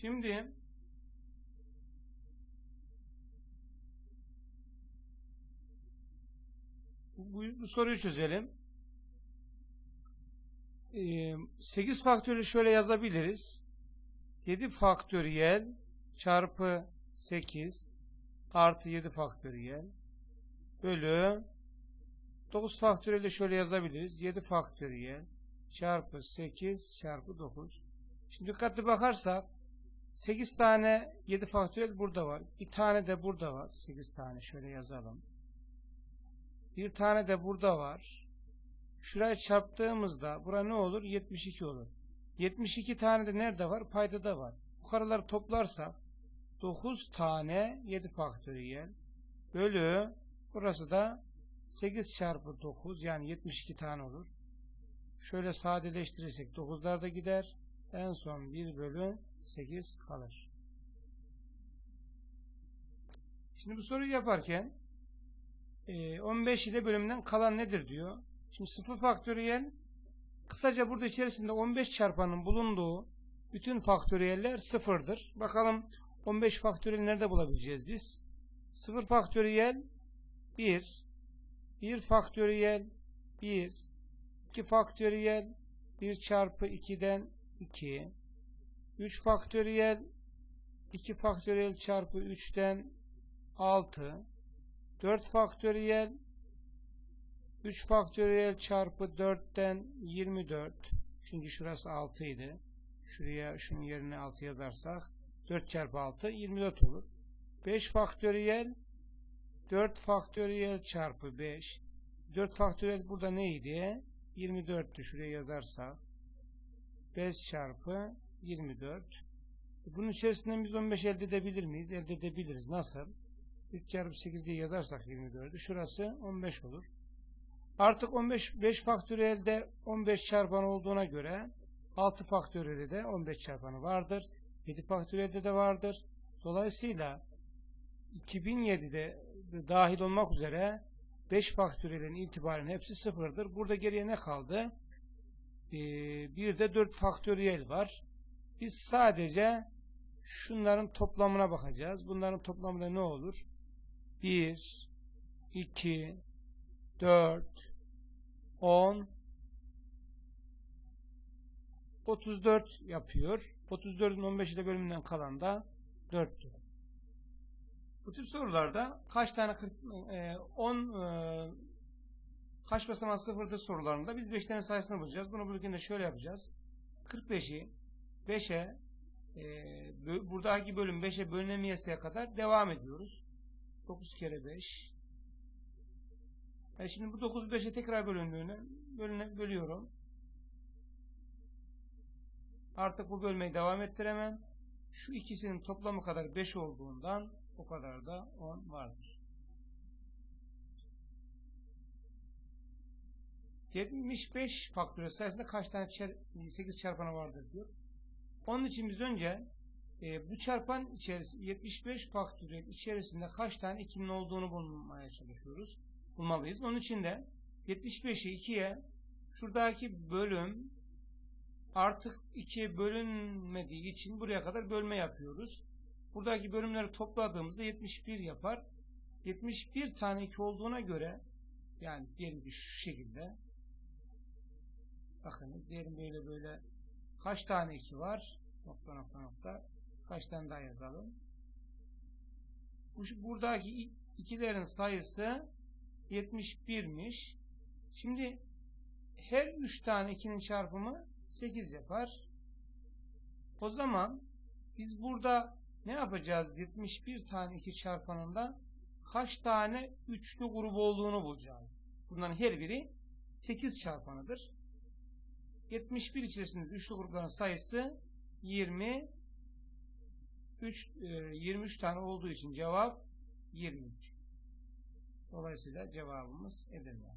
Şimdi bu, bu soruyu çözelim. Ee, 8 faktöriyeli şöyle yazabiliriz. 7 faktöriyel çarpı 8 artı 7 faktöriyel bölü 9 faktöriyeli şöyle yazabiliriz. 7 faktöriyel çarpı 8 çarpı 9. Şimdi dikkatli bakarsak 8 tane 7 faktöriyel burada var. Bir tane de burada var. 8 tane şöyle yazalım. Bir tane de burada var. Şuraya çarptığımızda bura ne olur? 72 olur. 72 tane de nerede var? Paydada var. Yukarıları toplarsak 9 tane 7 faktöriyel bölü burası da 8 çarpı 9 yani 72 tane olur. Şöyle sadeleştirirsek 9'lar da gider. En son 1 bölü 8 kalır. Şimdi bu soruyu yaparken 15 ile bölümden kalan nedir diyor. Şimdi 0 faktöriyel kısaca burada içerisinde 15 çarpanın bulunduğu bütün faktöriyeller sıfırdır. Bakalım 15 faktöriyel nerede bulabileceğiz biz? 0 faktöriyel 1 1 faktöriyel 1 2 faktöriyel 1 çarpı 2'den 2 3 faktöriyel 2 faktöriyel çarpı 3'ten 6 4 faktöriyel 3 faktöriyel çarpı 4'ten 24 çünkü şurası 6 idi şuraya şunun yerine 6 yazarsak 4 çarpı 6 24 olur. 5 faktöriyel 4 faktöriyel çarpı 5 4 faktöriyel burada neydi? 24'tü şuraya yazarsak 5 çarpı 24 bunun içerisinden biz 15 elde edebilir miyiz? elde edebiliriz. Nasıl? 3 çarpı 8 diye yazarsak 24'ü şurası 15 olur. Artık 15 5 faktöriyelde 15 çarpan olduğuna göre 6 faktöriyelde de 15 çarpanı vardır. 7 faktöriyelde de vardır. Dolayısıyla 2007'de dahil olmak üzere 5 faktöriyelin itibaren hepsi sıfırdır. Burada geriye ne kaldı? Ee, bir de 4 faktöriyel var. Biz sadece şunların toplamına bakacağız. Bunların toplamında ne olur? 1, 2, 4, 10, 34 yapıyor. 34'ün 15 ile bölümünden kalan da 4'tür. Bu tür sorularda kaç tane 40, e, 10 e, kaç basamak sıfırdır sorularında biz 5 tane sayısını bulacağız. Bunu bulurken de şöyle yapacağız. 45'i 5'e e, buradaki bölüm 5'e bölünemeyesiye kadar devam ediyoruz. 9 kere 5 e şimdi bu 9 5'e tekrar bölündüğünü bölüne, bölüyorum. Artık bu bölmeyi devam ettiremem. Şu ikisinin toplamı kadar 5 olduğundan o kadar da 10 vardır. 75 faktöriyel sayısında kaç tane 8 çarpanı vardır diyor. Onun için biz önce e, bu çarpan içerisinde 75 faktöriyel içerisinde kaç tane 2'nin olduğunu bulmaya çalışıyoruz. Bulmalıyız. Onun için de 75'i 2'ye şuradaki bölüm artık 2'ye bölünmediği için buraya kadar bölme yapıyoruz. Buradaki bölümleri topladığımızda 71 yapar. 71 tane 2 olduğuna göre yani diyelim ki şu şekilde bakın diyelim böyle böyle kaç tane 2 var? Nokta nokta nokta. Kaç tane daha yazalım? Bu, buradaki ikilerin sayısı 71'miş şimdi her 3 tane 2'nin çarpımı 8 yapar. O zaman biz burada ne yapacağız? 71 tane 2 çarpanında kaç tane üçlü grup olduğunu bulacağız? Bunların her biri 8 çarpanıdır 71 içerisinde üçlü grupların sayısı 20 3, 23 tane olduğu için cevap 23. Dolayısıyla cevabımız Edirne.